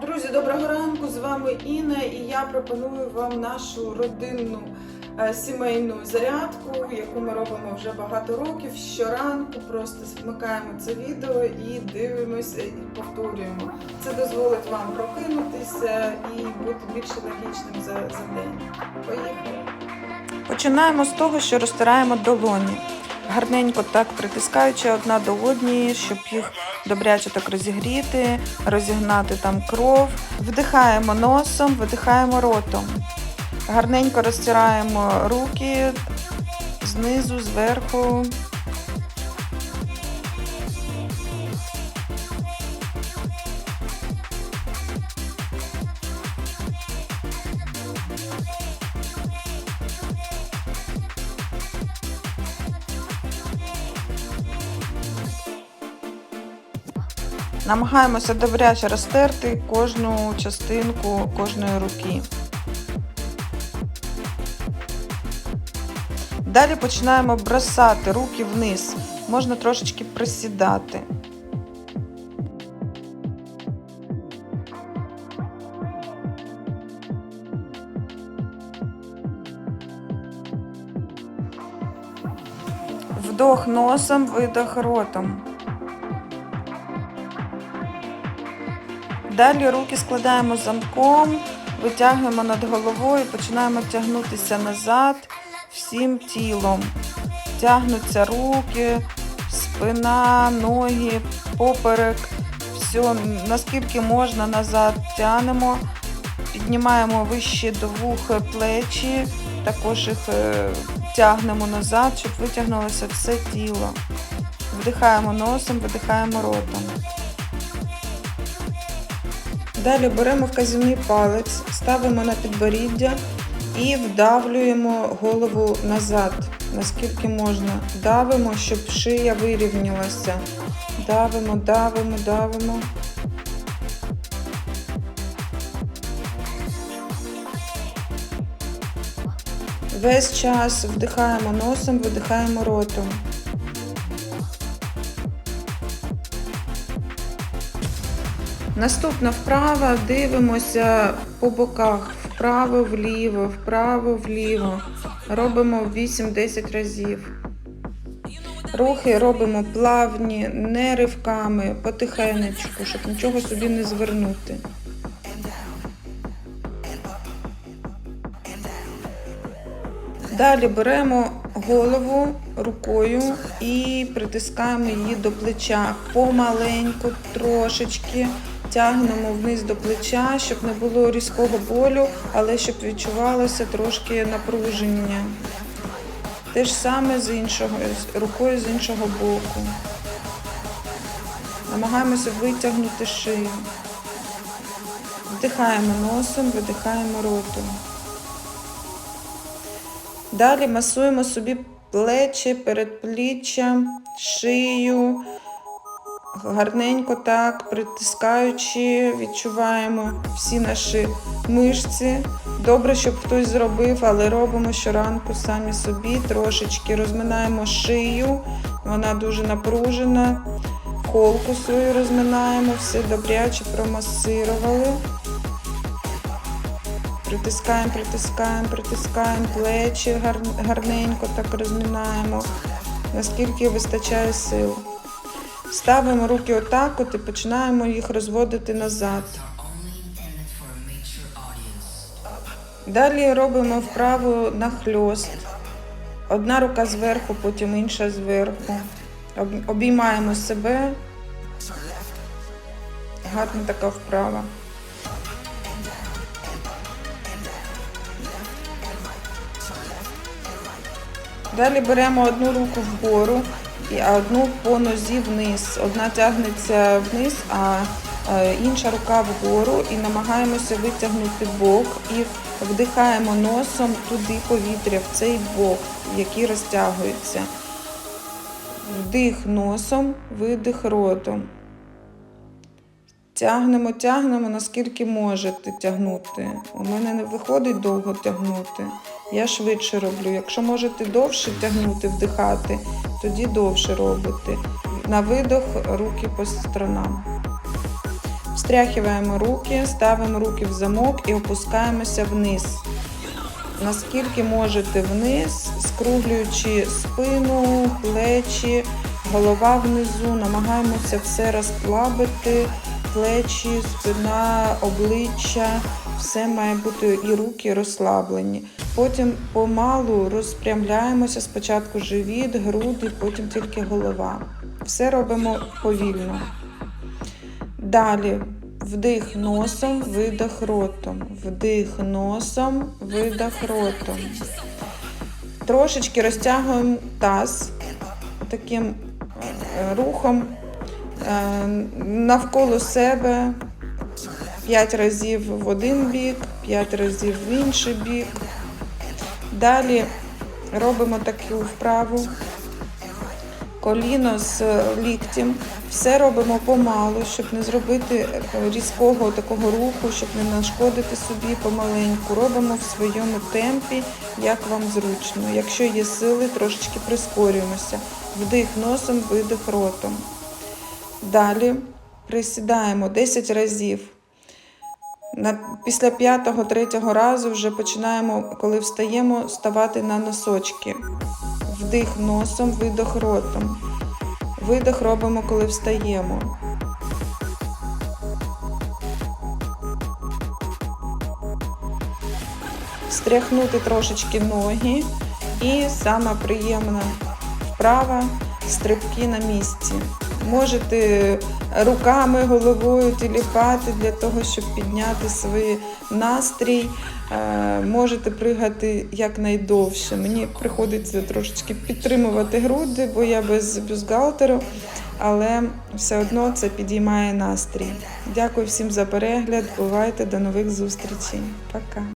Друзі, доброго ранку! З вами Інна і я пропоную вам нашу родинну е, сімейну зарядку, яку ми робимо вже багато років. Щоранку просто вмикаємо це відео і дивимося і повторюємо. Це дозволить вам прокинутися і бути більш логічним за, за день. Поїхали! Починаємо з того, що розтираємо долоні. Гарненько так притискаючи одна до однієї, щоб їх добряче так розігріти, розігнати там кров. Вдихаємо носом, видихаємо ротом. Гарненько розтираємо руки знизу, зверху. Намагаємося добряче розтерти кожну частинку кожної руки. Далі починаємо бросати руки вниз. Можна трошечки присідати. Вдох носом, видох ротом. Далі руки складаємо замком, витягуємо над головою, починаємо тягнутися назад всім тілом. Тягнуться руки, спина, ноги, поперек. Все, наскільки можна назад тягнемо. Піднімаємо вище до плечі, також їх е, тягнемо назад, щоб витягнулося все тіло. Вдихаємо носом, видихаємо ротом. Далі беремо вказівний палець, ставимо на підборіддя і вдавлюємо голову назад, наскільки можна. Давимо, щоб шия вирівнялася. Давимо, давимо, давимо. Весь час вдихаємо носом, видихаємо ротом. Наступна вправа дивимося по боках вправо, вліво, вправо, вліво. Робимо 8-10 разів. Рухи робимо плавні, не ривками, потихенечку, щоб нічого собі не звернути. Далі беремо голову рукою і притискаємо її до плеча. Помаленьку, трошечки тягнемо вниз до плеча, щоб не було різкого болю, але щоб відчувалося трошки напруження. Те ж саме з іншого, рукою з іншого боку. Намагаємося витягнути шию. Вдихаємо носом, видихаємо ротом. Далі масуємо собі плечі, передпліччя, шию. Гарненько так, притискаючи, відчуваємо всі наші мишці. Добре, щоб хтось зробив, але робимо щоранку самі собі. Трошечки розминаємо шию, вона дуже напружена. Холку свою розминаємо, все добряче промасирували. Притискаємо, притискаємо, притискаємо плечі гарненько так розминаємо, наскільки вистачає сил. Ставимо руки отак от і починаємо їх розводити назад. Далі робимо вправу нахльост. Одна рука зверху, потім інша зверху. Обіймаємо себе. Гарна така вправа. Далі беремо одну руку вгору, а одну по нозі вниз. Одна тягнеться вниз, а е, інша рука вгору і намагаємося витягнути бок і вдихаємо носом туди повітря, в цей бок, який розтягується. Вдих носом, видих ротом. Тягнемо, тягнемо, наскільки можете тягнути. У мене не виходить довго тягнути. Я швидше роблю. Якщо можете довше тягнути, вдихати, тоді довше робите. На видох руки по сторонам. Встряхиваємо руки, ставимо руки в замок і опускаємося вниз. Наскільки можете вниз, скруглюючи спину, плечі, голова внизу, намагаємося все розслабити, плечі, спина, обличчя, все має бути і руки розслаблені. Потім помалу розпрямляємося спочатку живіт, груди, потім тільки голова. Все робимо повільно. Далі вдих носом, видих ротом. Вдих носом, видих ротом. Трошечки розтягуємо таз таким е, рухом е, навколо себе. 5 разів в один бік, 5 разів в інший бік. Далі робимо таку вправу. Коліно з ліктем. Все робимо помалу, щоб не зробити різкого такого руху, щоб не нашкодити собі помаленьку. Робимо в своєму темпі, як вам зручно. Якщо є сили, трошечки прискорюємося. Вдих носом, видих ротом. Далі присідаємо 10 разів. На, після п'ятого, третього разу вже починаємо, коли встаємо, ставати на носочки. Вдих носом, видох ротом. Видох робимо, коли встаємо. Стряхнути трошечки ноги. І сама приємна вправа стрибки на місці. Можете руками, головою тіліпати для того, щоб підняти свій настрій. Е, Можете пригати якнайдовше. Мені приходиться трошечки підтримувати груди, бо я без бюстгальтеру, але все одно це підіймає настрій. Дякую всім за перегляд. Бувайте до нових зустрічей. Пока.